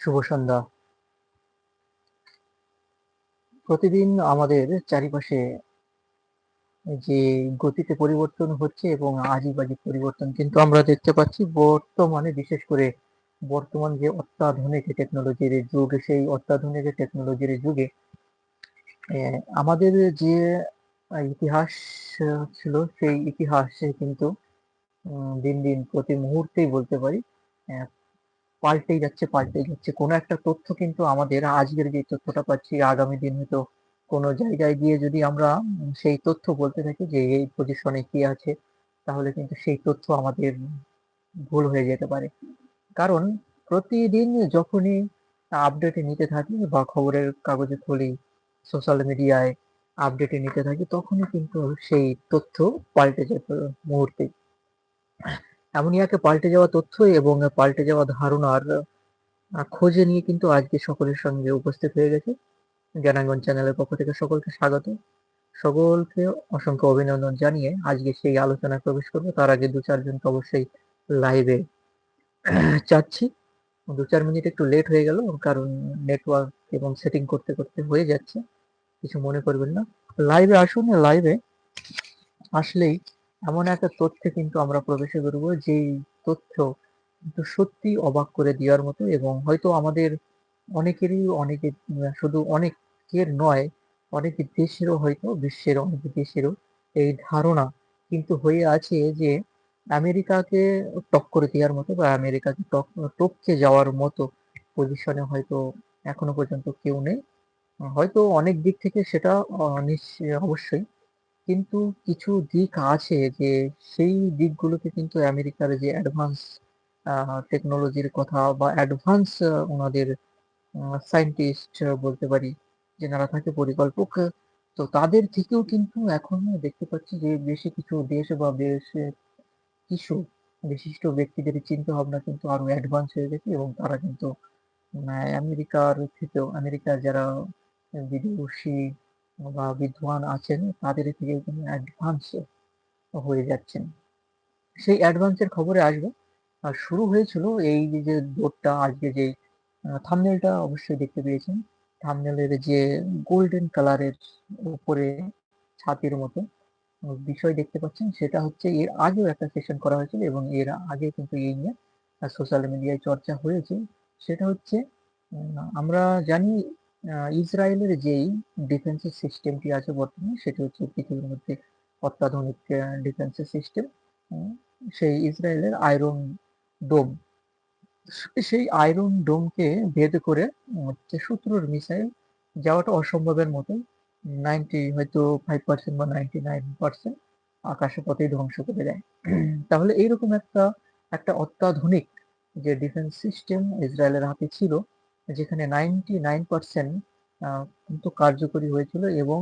শুভ সন্ধ্যা। প্রতিদিন আমাদের চারিপাশে যে গতিতে পরিবর্তন হচ্ছে এবং আজই বাজি পরিবর্তন কিন্তু আমরা দেখতে পাচ্ছি, বর্তমানে বিশেষ করে বর্তমান যে অত্যাধুনিক টেকনোলজির যুগ, সেই অত্যাধুনিক টেকনোলজির যুগে আমাদের যে ইতিহাস ছিল, সেই ইতিহাসে কিন্তু দিন দিন প্রতি মুহূর্তেই বলতে পারি আহ, পাল্টেই যাচ্ছে পাল্টেই যাচ্ছে। কোনো একটা তথ্য কিন্তু আমাদের আজকের যে তথ্যটা পাচ্ছি আগামী দিন হয়তো কোনো জায়গায় গিয়ে যদি আমরা সেই তথ্য বলতে থাকি যে এই পজিশনে কি আছে তাহলে কিন্তু সেই তথ্য আমাদের ভুল হয়ে যেতে পারে। কারণ প্রতিদিন যখনই আপডেটে নিতে থাকি বা খবরের কাগজে খুলি সোশ্যাল মিডিয়ায় আপডেটে নিতে থাকি তখনই কিন্তু সেই তথ্য পাল্টে যেত মুহূর্তে। একে পাল্টে যাওয়া তথ্য এবং পাল্টে যাওয়া ধারণার খোঁজে নিয়ে কিন্তু আজকে সকলের সঙ্গে উপস্থিত হয়ে গেছে। জ্ঞানাঙ্গন চ্যানেলের পক্ষ থেকে সকলকে স্বাগত। সকলকে অসংখ্য অভিনন্দন জানিয়ে আজকে সেই আলোচনায় প্রবেশ করব। তার আগে দু চারজনকে অবশ্যই লাইভে চাচ্ছি। দু চার মিনিট একটু লেট হয়ে গেল, কারণ নেটওয়ার্ক এবং সেটিং করতে করতে হয়ে যাচ্ছে। কিছু মনে করবেন না। লাইভে আসুন লাইভে আসলেই এমন একটা তথ্যে কিন্তু আমরা প্রবেশ করব, যেই তথ্য কিন্তু সত্যি অবাক করে দেওয়ার মতো এবং হয়তো আমাদের অনেকেরই অনেকের শুধু অনেকের নয়, অনেক দেশেরও হয়তো বিশ্বের অনেক দেশেরও এই ধারণা কিন্তু হয়ে আছে যে আমেরিকাকে টক্কর দেওয়ার মতো বা আমেরিকাকে টক- টপকে যাওয়ার মতো পজিশনে হয়তো এখনও পর্যন্ত কেউ নেই। হয়তো অনেক দিক থেকে সেটা অবশ্যই কিন্তু কিছু দিক আছে যে সেই দিকগুলোতে কিন্তু আমেরিকার যে অ্যাডভান্স টেকনোলজির কথা বা অ্যাডভান্স ওনাদের সায়েন্টিস্ট বলতে পারি, যেনারা থাকে পরিকল্পক, তো তাদের থেকেও কিন্তু এখন দেখতে পাচ্ছি যে বেশি কিছু দেশ বা বেশ কিছু বিশিষ্ট ব্যক্তিদের চিন্তা ভাবনা কিন্তু আরও অ্যাডভান্স হয়ে গেছে এবং তারা কিন্তু আমেরিকার থেকেও, আমেরিকার যারা বিদুষী বা বিদ্বান আছেন, তাদের থেকে কিন্তু অ্যাডভান্স হয়ে যাচ্ছেন। সেই অ্যাডভান্সের খবরে আসবে। আর শুরু হয়েছিল এই যে দৌড়টা, আজকে যে থামনেলটা অবশ্যই দেখতে পেয়েছেন। থামনেলের যে গোল্ডেন কালারের উপরে ছাতির মতো বিষয় দেখতে পাচ্ছেন। সেটা হচ্ছে এর আগেও একটা সেশন করা হয়েছিল এবং এর আগে কিন্তু এই নিয়ে সোশ্যাল মিডিয়ায় চর্চা হয়েছে। সেটা হচ্ছে আমরা জানি ইসরায়েলের যেই ডিফেন্সের সিস্টেমটি আছে বর্তমানে, সেটি হচ্ছে পৃথিবীর মধ্যে অত্যাধুনিক ডিফেন্সের সিস্টেম সেই ইসরায়েলের আয়রন ডোম সেই আয়রন ডোমকে ভেদ করে হচ্ছে শত্রুর মিসাইল যাওয়াটা অসম্ভবের মতো নাইনটি হয়তো ফাইভ পার্সেন্ট বা নাইনটি নাইন পার্সেন্ট আকাশে পথেই ধ্বংস করে দেয়। তাহলে এইরকম একটা একটা অত্যাধুনিক যে ডিফেন্স সিস্টেম ইসরায়েলের হাতে ছিল যেখানে নাইনটি নাইন পার্সেন্ট কিন্তু কার্যকরী হয়েছিল এবং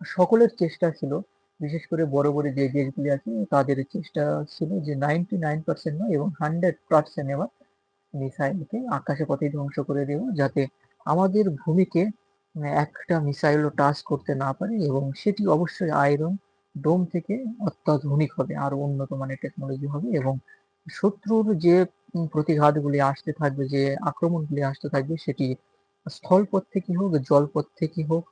সকলের চেষ্টা ছিল, বিশেষ করে বড় বড় যে দেশগুলি আছে, তাদের চেষ্টা ছিল যে নাইনটি নাইন পার্সেন্ট নয় এবং হান্ড্রেড পার্সেন্ট এবার মিসাইলকে আকাশে পথেই ধ্বংস করে দেব যাতে আমাদের ভূমিকে একটা মিসাইলও টাচ করতে না পারে এবং সেটি অবশ্যই আয়রন ডোম থেকে অত্যাধুনিক হবে আরও উন্নত মানের টেকনোলজি হবে এবং শত্রুর যে প্রতিঘাতগুলি আসতে থাকবে, যে আক্রমণগুলি আসতে থাকবে, সেটি স্থলপথ থেকে হোক, জলপথ থেকে হোক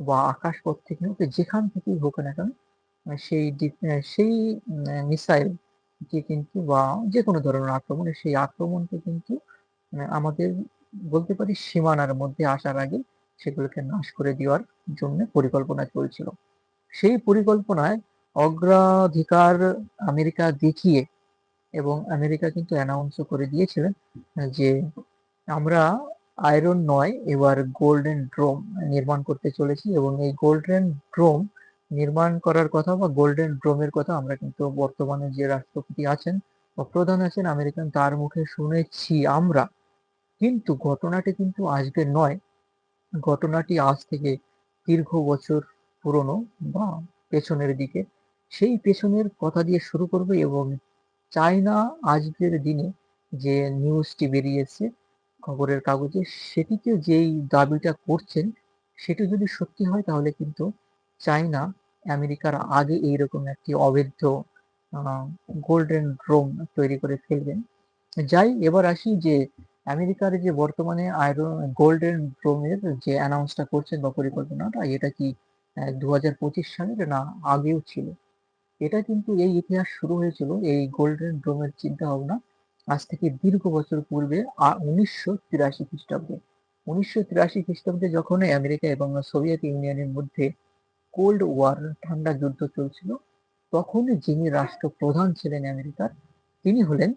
বা আকাশপথ থেকে হোক, যেখান থেকেই হোক না কেন সেই সেই মিসাইল কে কিন্তু বা যে কোনো ধরনের আক্রমণ সেই আক্রমণকে কিন্তু আমাদের বলতে পারি সীমানার মধ্যে আসার আগে সেগুলোকে নাশ করে দেওয়ার জন্য পরিকল্পনা চলছিল। সেই পরিকল্পনায় অগ্রাধিকার আমেরিকা দেখিয়ে এবং আমেরিকা কিন্তু অ্যানাউন্সও করে দিয়েছিলেন যে আমরা আয়রন নয়, এবার গোল্ডেন ড্রোম নির্মাণ করতে চলেছি এবং এই গোল্ডেন ড্রোম নির্মাণ করার কথা বা গোল্ডেন ড্রোমের কথা আমরা কিন্তু বর্তমানে যে রাষ্ট্রপতি আছেন বা প্রধান আছেন আমেরিকান, তার মুখে শুনেছি আমরা। কিন্তু ঘটনাটি কিন্তু আজকের নয়, ঘটনাটি আজ থেকে দীর্ঘ বছর পুরনো বা পেছনের দিকে। সেই পেছনের কথা দিয়ে শুরু করবে এবং চায়না আজকের দিনে যে নিউজটি বেরিয়েছে, খবরের কাগজে সেটিকে যেই দাবিটা করছেন, সেটি যদি সত্যি হয়, তাহলে কিন্তু চায়না আমেরিকার আগে এইরকম একটি অবৈধ গোল্ডেন ড্রোম তৈরি করে ফেলবেন। যাই, এবার আসি যে আমেরিকার যে বর্তমানে আয়রন গোল্ডেন ড্রোমের যে অ্যানাউন্সটা করছেন বা পরিকল্পনাটা, এটা কি দু হাজার পঁচিশ সালের না আগেও ছিল? এটা কিন্তু এই ইতিহাস শুরু হয়েছিল এই গোল্ডেন ড্রোমের চিন্তা ভাবনা আজ থেকে দীর্ঘ বছর পূর্বে উনিশশো তিরাশি খ্রিস্টাব্দে। উনিশশো তিরাশি খ্রিস্টাব্দে যখন আমেরিকা এবং সোভিয়েত ইউনিয়নের মধ্যে কোল্ড ওয়ার ঠান্ডা যুদ্ধ চলছিল, তখন যিনি রাষ্ট্রপ্রধান ছিলেন আমেরিকার, তিনি হলেন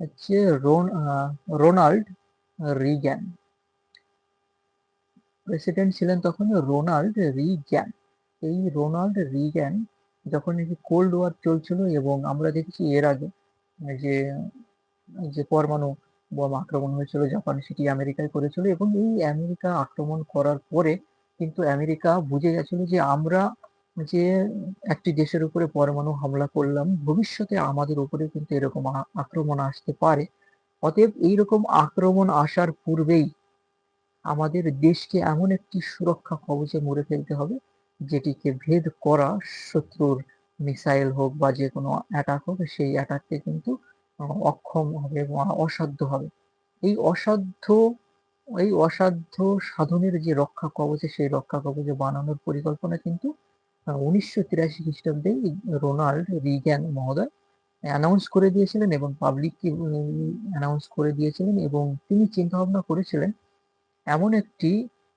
হচ্ছে রোনাল্ড রিগ্যান। প্রেসিডেন্ট ছিলেন তখন রোনাল্ড রিগ্যান। এই রোনাল্ড রিগ্যান যখন নাকি কোল্ড ওয়ার চলছিল এবং আমরা দেখেছি এর আগে যে যে পরমাণু বোমা আক্রমণ হয়েছিল, জাপান সেটি আমেরিকায় করেছিল এবং এই আমেরিকা আক্রমণ করার পরে কিন্তু আমেরিকা বুঝে গেছিল যে আমরা যে একটি দেশের উপরে পরমাণু হামলা করলাম, ভবিষ্যতে আমাদের উপরে কিন্তু এরকম আক্রমণ আসতে পারে। অতএব এইরকম আক্রমণ আসার পূর্বেই আমাদের দেশকে এমন একটি সুরক্ষা কবচে মরে ফেলতে হবে, যেটিকে ভেদ করা শত্রুর মিসাইল হোক বা যে কোনো অ্যাটাক হোক, সেই অ্যাটাককে কিন্তু অক্ষম হবে বা অসাধ্য হবে। এই অসাধ্য এই অসাধ্য সাধনের যে রক্ষা কবচে, সেই রক্ষা কবচে বানানোর পরিকল্পনা কিন্তু উনিশশো তিরাশি খ্রিস্টাব্দে রোনাল্ড রিগ্যান মহোদয় অ্যানাউন্স করে দিয়েছিলেন এবং পাবলিককে অ্যানাউন্স করে দিয়েছিলেন এবং তিনি চিন্তা ভাবনা করেছিলেন এমন একটি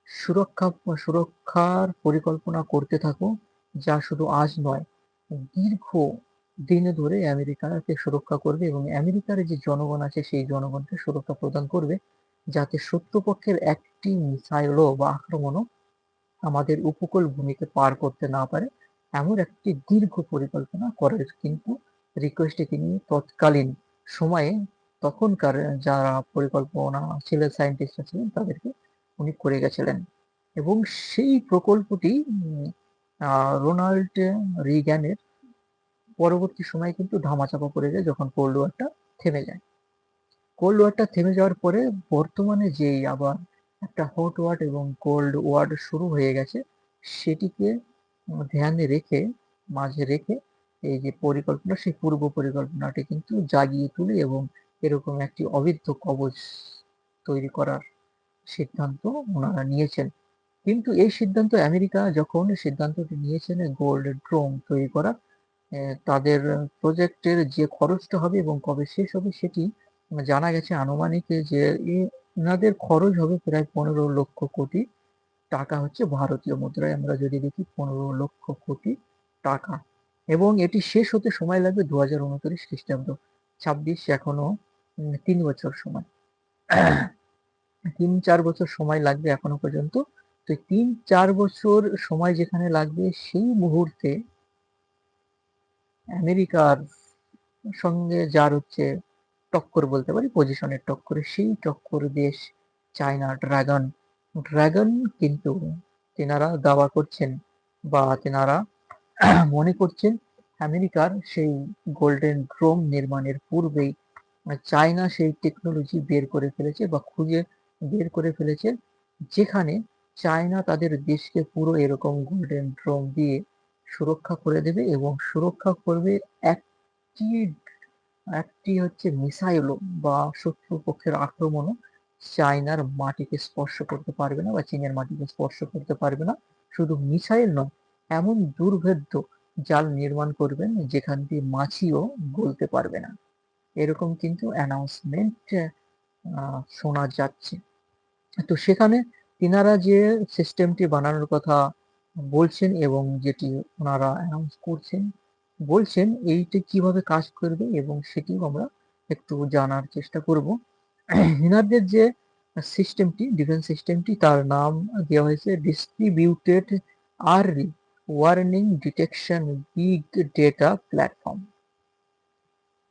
সুরক্ষা, সুরক্ষার পরিকল্পনা করতে থাকো, যা শুধু আজ নয়, দীর্ঘ দিনে ধরে আমেরিকাকে সুরক্ষা করবে এবং আমেরিকার যে জনগণ আছে, সেই জনগণকে সুরক্ষা প্রদান করবে, যাতে শত্রুপক্ষের একটি মিসাইলও বা আক্রমণও আমাদের উপকূল ভূমিকে পার করতে না পারে, এমন একটি দীর্ঘ পরিকল্পনা করার কিন্তু রিকোয়েস্টে তিনি তৎকালীন সময়ে তখনকার যারা পরিকল্পনা ছিলেন সায়েন্টিস্টরা ছিলেন তাদেরকে উনি করে গেছিলেন। এবং সেই প্রকল্পটি রোনাল্ড রিগ্যানের পরবর্তী সময়ে কিন্তু ধামাচাপা পড়ে যায় যখন কোল্ড ওয়ারটা থেমে যায়। কোল্ড ওয়ারটা থেমে যাওয়ার পরে বর্তমানে যেই আবার একটা হট ওয়ার্ড এবং কোল্ড ওয়ার্ড শুরু হয়ে গেছে, সেটিকে ধ্যানে রেখে, মাঝে রেখে এই যে পরিকল্পনা, সেই পূর্ব পরিকল্পনাটি কিন্তু জাগিয়ে তুলে এবং এরকম একটি অবিদ্ধ কবচ তৈরি করার সিদ্ধান্ত ওনারা নিয়েছেন। কিন্তু এই সিদ্ধান্ত আমেরিকা যখন সিদ্ধান্তটি নিয়েছেন, গোল্ড ড্রোম তৈরি করা তাদের প্রজেক্টের যে খরচটা হবে এবং কবে শেষ হবে সেটি জানা গেছে আনুমানিক যে এনাদের খরচ হবে প্রায় পনেরো লক্ষ কোটি টাকা হচ্ছে ভারতীয় মুদ্রায়। আমরা যদি দেখি পনেরো লক্ষ কোটি টাকা এবং এটি শেষ হতে সময় লাগবে দু হাজার উনত্রিশ খ্রিস্টাব্দ। ছাব্বিশ এখনও তিন বছর সময়। তিন, চার বছর সময় লাগবে এখনও পর্যন্ত। তো তিন, চার বছর সময় যেখানে লাগবে সেই মুহূর্তে আমেরিকার সঙ্গে যার হচ্ছে টক্কর বলতে পারি, পজিশনের টক্করে, সেই টক্কর দেশ চায়না ড্রাগন। ড্রাগন কিন্তু তেনারা দাবা করছেন বা তেনারা মনে করছেন আমেরিকার সেই গোল্ডেন ড্রোম নির্মাণের পূর্বেই চায়না সেই টেকনোলজি বের করে ফেলেছে বা খুঁজে বের করে ফেলেছে, যেখানে চায়না তাদের দেশকে পুরো এরকম গোল্ডেন ড্রোম দিয়ে সুরক্ষা করে দেবে এবং সুরক্ষা করবে একটি একটি হচ্ছে মিসাইলও বা শত্রু পক্ষের আক্রমণও চায়নার মাটিকে স্পর্শ করতে পারবে না বা চীনের মাটিকে স্পর্শ করতে পারবে না। শুধু মিসাইল নয়, এমন দুর্ভেদ্য জাল নির্মাণ করবেন যেখান দিয়ে মাছিও গলতে পারবে না। এরকম কিন্তু অ্যানাউন্সমেন্ট শোনা যাচ্ছে। তো সেখানে তিনারা যে সিস্টেমটি বানানোর কথা বলছেন এবং যেটি ওনারা অ্যানাউন্স করছেন, বলছেন এইটি কীভাবে কাজ করবে এবং সেটিও আমরা একটু জানার চেষ্টা করব। হিনারদের যে সিস্টেমটি ডিফেন্স সিস্টেমটি তার নাম দেওয়া হয়েছে distributed early warning detection big data platform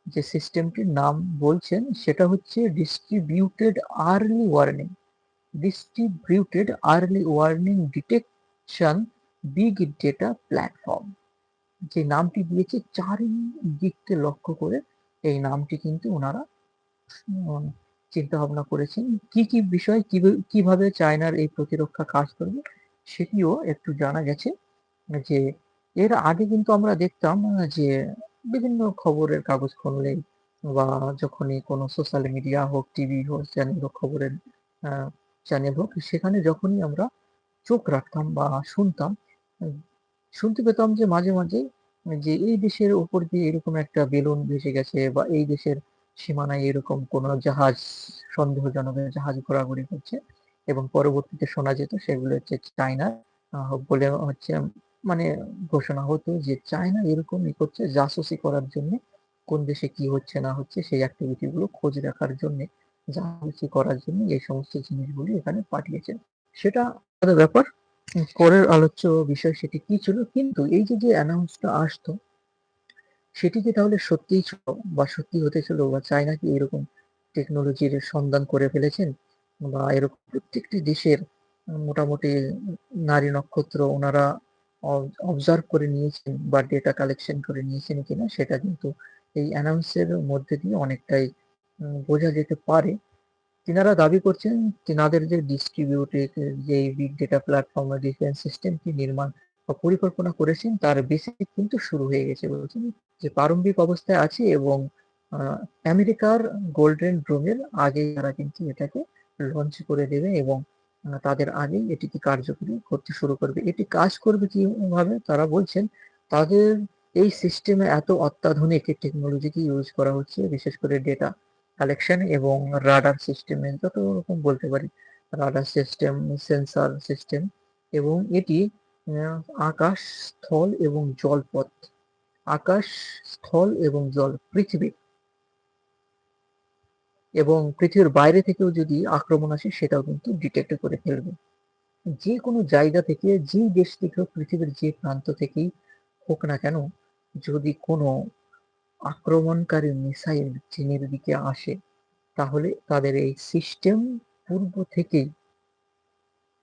যে সিস্টেমটির নাম বলছেন, সেটা হচ্ছে distributed early warning distributed early warning detection big data platform যে নামটি দিয়েছে, চারিদিককে লক্ষ্য করে এই নামটি কিন্তু ওনারা চিন্তা ভাবনা করেছেন, কি কি বিষয় কীভাবে চায়নার এই প্রতিরক্ষা কাজ করবে, সেটিও একটু জানা গেছে। যে এর আগে কিন্তু আমরা দেখতাম, যে বিভিন্ন খবরের কাগজ খুললেই বা যখনই কোনো সোশ্যাল মিডিয়া হোক, টিভি হোক, চ্যানেল হোক, খবরের চ্যানেল হোক, সেখানে যখনই আমরা চোখ রাখতাম বা শুনতাম, শুনতে পেতাম যে মাঝে, মাঝে যে এই দেশের উপর দিয়ে এরকম একটা বেলুন ভেসে গেছে বা এই দেশের সীমানায় এরকম কোনো জাহাজ সন্দেহজনক জাহাজ ঘোরাঘুরি করছে এবং পরবর্তীতে শোনা যেত সেগুলো হচ্ছে চায়না বলে হচ্ছে মানে ঘোষণা হতো যে চায়না এরকম ই করছে জাসুসি করার জন্যে কোন দেশে কি হচ্ছে না হচ্ছে সেই অ্যাক্টিভিটি গুলো খোঁজ রাখার জন্যে জাসুসি করার জন্য এই সমস্ত জিনিসগুলি এখানে পাঠিয়েছে। সেটা ব্যাপার। পরের আলোচ্য বিষয় সেটি কি ছিল? কিন্তু এই যে, যে অ্যানাউন্সটা আসতো সেটি কি তাহলে সত্যিই ছিল বা সত্যি হতে ছিল বা চায়না কি এরকম টেকনোলজির সন্ধান করে ফেলেছেন? বা এরকম প্রত্যেকটি দেশের মোটামুটি নারী নক্ষত্র ওনারা অবজার্ভ করে নিয়েছেন বা ডেটা কালেকশন করে নিয়েছেন কিনা সেটা কিন্তু এই অ্যানাউন্স এর মধ্যে দিয়ে অনেকটাই বোঝা যেতে পারে। তিনারা দাবি করছেন তিনাদের যে ডিস্ট্রিবিউটেড যে বিগ ডেটা প্ল্যাটফর্ম ডিফেন্স সিস্টেমটি নির্মাণ বা পরিকল্পনা করেছেন তার বেসিক কিন্তু শুরু হয়ে গেছে বলছেন যে প্রারম্ভিক অবস্থায় আছে এবং আমেরিকার গোল্ডেন ডোম এর আগেই তারা কিন্তু এটাকে লঞ্চ করে দেবে এবং তাদের আগেই এটিকে কার্যকরী করতে শুরু করবে। এটি কাজ করবে কীভাবে? তারা বলছেন তাদের এই সিস্টেমে এত অত্যাধুনিক টেকনোলজিকে ইউজ করা হচ্ছে বিশেষ করে ডেটা কালেকশন এবং রাডার সিস্টেমে যত রকম বলতে পারি। রাডার সিস্টেম, সেন্সর সিস্টেম এবং এটি আকাশ, স্থল এবং জলপথ। আকাশ, স্থল এবং জল পৃথিবী এবং পৃথিবীর বাইরে থেকেও যদি আক্রমণ আসে সেটাও কিন্তু ডিটেক্ট করে ফেলবে। যে কোনো জায়গা থেকে যেই দেশ থেকে পৃথিবীর যে প্রান্ত থেকেই হোক না কেন, যদি কোনো আক্রমণকারী মিসাইল চীনের দিকে আসে, তাহলে তাদের এই সিস্টেম পূর্ব থেকেই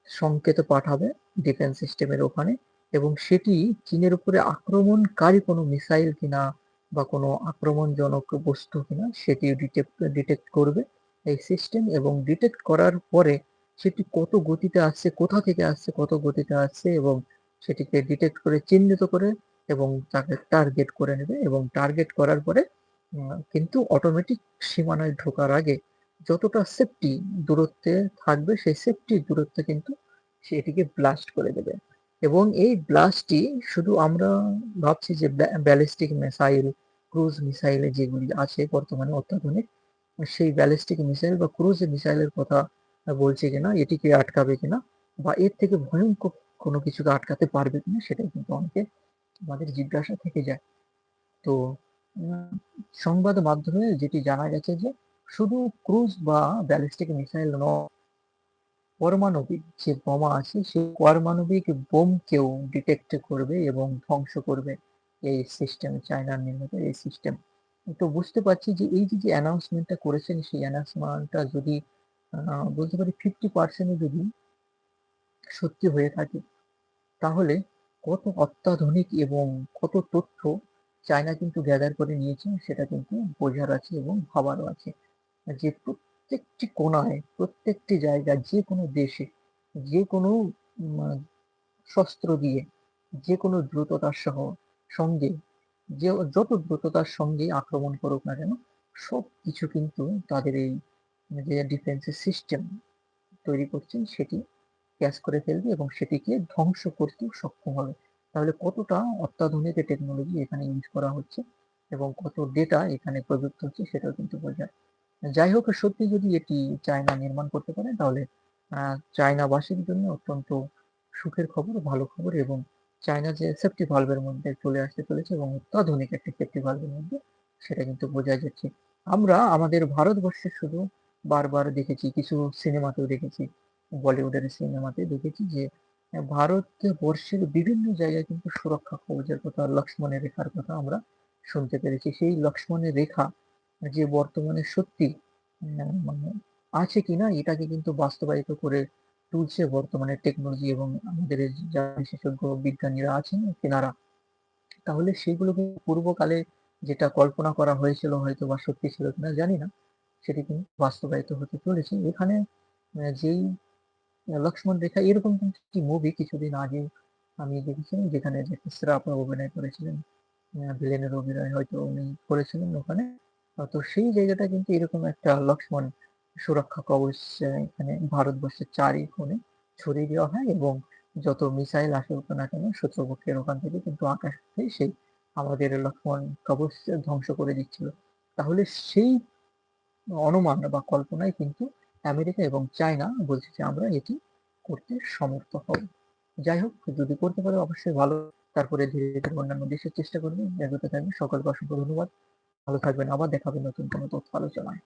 সংকেত পাঠাবে ডিফেন্স সিস্টেমের ওখানে এবং সেটি চীনের উপরে আক্রমণকারী কোনো মিসাইল কিনা বা কোনো আক্রমণজনক বস্তু কিনা সেটি ডিটেক্ট ডিটেক্ট করবে এই সিস্টেম এবং ডিটেক্ট করার পরে সেটি কত গতিতে আসছে, কোথা থেকে আসছে, কত গতিতে আসছে এবং সেটিকে ডিটেক্ট করে চিহ্নিত করে এবং তাকে টার্গেট করে নেবে এবং টার্গেট করার পরে কিন্তু অটোমেটিক সীমানায় ঢোকার আগে যতটা সেফটি দূরত্বে থাকবে সেই সেফটি দূরত্বে কিন্তু সেটিকে ব্লাস্ট করে দেবে এবং এই ব্লাস্টটি শুধু আমরা ভাবছি যে ব্যা ব্যালিস্টিক মিসাইল, ক্রুজ মিসাইল যেগুলি আছে বর্তমানে অত্যাধুনিক সেই ব্যালিস্টিক মিসাইল বা ক্রুজ মিসাইলের কথা বলছে কিনা, এটিকে আটকাবে কিনা বা এর থেকে ভয়ঙ্কর কোনো কিছুকে আটকাতে পারবে কিনা সেটাই কিন্তু অনেকে আমাদের জিজ্ঞাসা থেকে যায়। তো সংবাদ মাধ্যমে যেটি জানা গেছে যে শুধু ক্রুজ বা ব্যালিস্টিক মিসাইল নয় পারমাণবিক যে বোমা আছে সেই পারমাণবিক বোমকেও ডিটেক্ট করবে এবং ধ্বংস করবে এই সিস্টেম চায়নার নির্মিত এই সিস্টেম। তো বুঝতে পারছি যে এই যে, যে অ্যানাউন্সমেন্ট করেছেন সেই অ্যানাউন্সমেন্টটা যদি বলতে পারি 50% ও যদি সত্যি হয়ে থাকে, তাহলে কত অত্যাধুনিক এবং কত তথ্য চায়না কিন্তু গ্যাদার করে নিয়েছে সেটা কিন্তু বোঝার আছে এবং ভাবারও আছে। যে প্রত্যেকটি কোণায়, প্রত্যেকটি জায়গায়, যেকোনো দেশে, যেকোনো উম আ শস্ত্র দিয়ে, যে কোনো দ্রুততার সহ সঙ্গে যে যত দ্রুততার সঙ্গে আক্রমণ করুক না কেন, সব কিছু কিন্তু তাদের এই যে ডিফেন্স এর সিস্টেম তৈরি করছেন সেটি ক্যাচ করে ফেলবে এবং সেটিকে ধ্বংস করতেও সক্ষম হবে। তাহলে কতটা অত্যাধুনিক টেকনোলজি এখানে ইউজ করা হচ্ছে এবং কত ডেটা এখানে প্রযুক্ত হচ্ছে সেটাও কিন্তু বোঝায়। যাই হোক সত্যি যদি এটি চায়না নির্মাণ করতে পারে তাহলে চায়নাবাসীর জন্য অত্যন্ত সুখের খবর, ভালো খবর এবং চায়না যে সেফটি ভালভ এর মধ্যে চলে আসতে চলেছে এবং অত্যাধুনিক একটি সেফটি ভালভ এর মধ্যে সেটা কিন্তু বোঝা যাচ্ছে। আমরা আমাদের ভারতবর্ষে শুধু বারবার দেখেছি কিছু সিনেমাতেও দেখেছি, বলিউডের সিনেমাতে দেখেছি যে ভারতবর্ষের বিভিন্ন জায়গায় কিন্তু সুরক্ষা কবচের কথা, লক্ষ্মণের রেখার কথা আমরা শুনতে পেরেছি। সেই লক্ষ্মণের রেখা যে বর্তমানে সত্যি মানে আছে কিনা এটাকে কিন্তু বাস্তবায়িত করে তুলছে বর্তমানে টেকনোলজি এবং আমাদের যারা বিশেষজ্ঞ বিজ্ঞানীরা আছেন, তেনারা। তাহলে সেগুলো কিন্তু পূর্বকালে যেটা কল্পনা করা হয়েছিল হয়তো বা সত্যি ছিল কিনা জানি না। সেটি কিন্তু বাস্তবায়িত হতে চলেছে। এখানে যেই লক্ষ্মণ রেখা, এরকম কিন্তু একটি মুভি কিছুদিন আগে আমি দেখেছিলাম, যেখানে জ্যাকি শ্রফ অভিনয় করেছিলেন। ভিলেনের অভিনয় হয়তো উনি করেছিলেন ওখানে। তো সেই জায়গাটা কিন্তু এরকম একটা লক্ষ্মণ সুরক্ষা কবচ এখানে ভারতবর্ষের চারি কোণে ছড়িয়ে দেওয়া হয় এবং যত মিসাইল আসুক না কেন শত্রুপক্ষের ওখান থেকে কিন্তু আকাশ থেকে সেই আমাদের লক্ষ্মণ কবচ ধ্বংস করে দিচ্ছিল। তাহলে সেই অনুমান বা কল্পনায় কিন্তু আমেরিকা এবং চায়না বলছে যে আমরা এটি করতে সমর্থ হব। যাই হোক যদি করতে পারে অবশ্যই ভালো। তারপরে ধীরে, ধীরে অন্যান্য দেশের চেষ্টা করবে। এগোতে থাকবে। সকলকে অসংখ্য ধন্যবাদ। ভালো থাকবেন। আবার দেখা হবে নতুন কোনো তথ্য আলোচনায়।